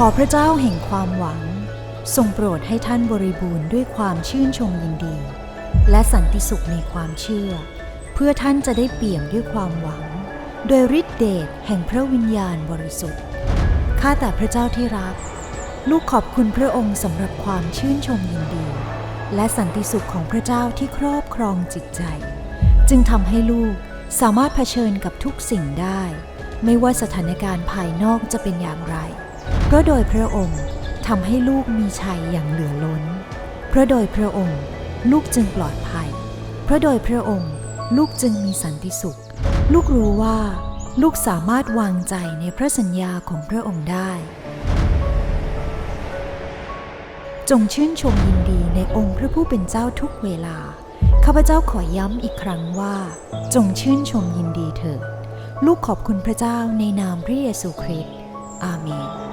ขอพระเจ้าแห่งความหวัง ทรงโปรดให้ท่านบริบูรณ์ด้วยความชื่นชมยินดี และสันติสุขในความเชื่อ เพื่อท่านจะได้เปี่ยมด้วยความหวัง โดยฤทธิเดชแห่งพระวิญญาณบริสุทธิ์ข้าแต่พระเจ้าที่รัก ลูกขอบคุณพระองค์สำหรับความชื่นชมยินดี และสันติสุขของพระเจ้าที่ครอบครองจิตใจ จึงทำให้ลูกสามารถเผชิญกับทุกสิ่งได้ ไม่ว่าสถานการณ์ภายนอกจะเป็นอย่างไร เพราะโดยพระองค์ทำให้ลูกมีชัยอย่างเหลือล้น เพราะโดยพระองค์ลูกจึงปลอดภัย เพราะโดยพระองค์ลูกจึงมีสันติสุข ลูกรู้ว่าลูกสามารถวางใจในพระสัญญาของพระองค์ได้ จงชื่นชมยินดีในองค์พระผู้เป็นเจ้าทุกเวลา ข้าพเจ้าขอย้ำอีกครั้งว่า จงชื่นชมยินดีเถิด ลูกขอบคุณพระเจ้าในนามพระเยซูคริสต์อาเมน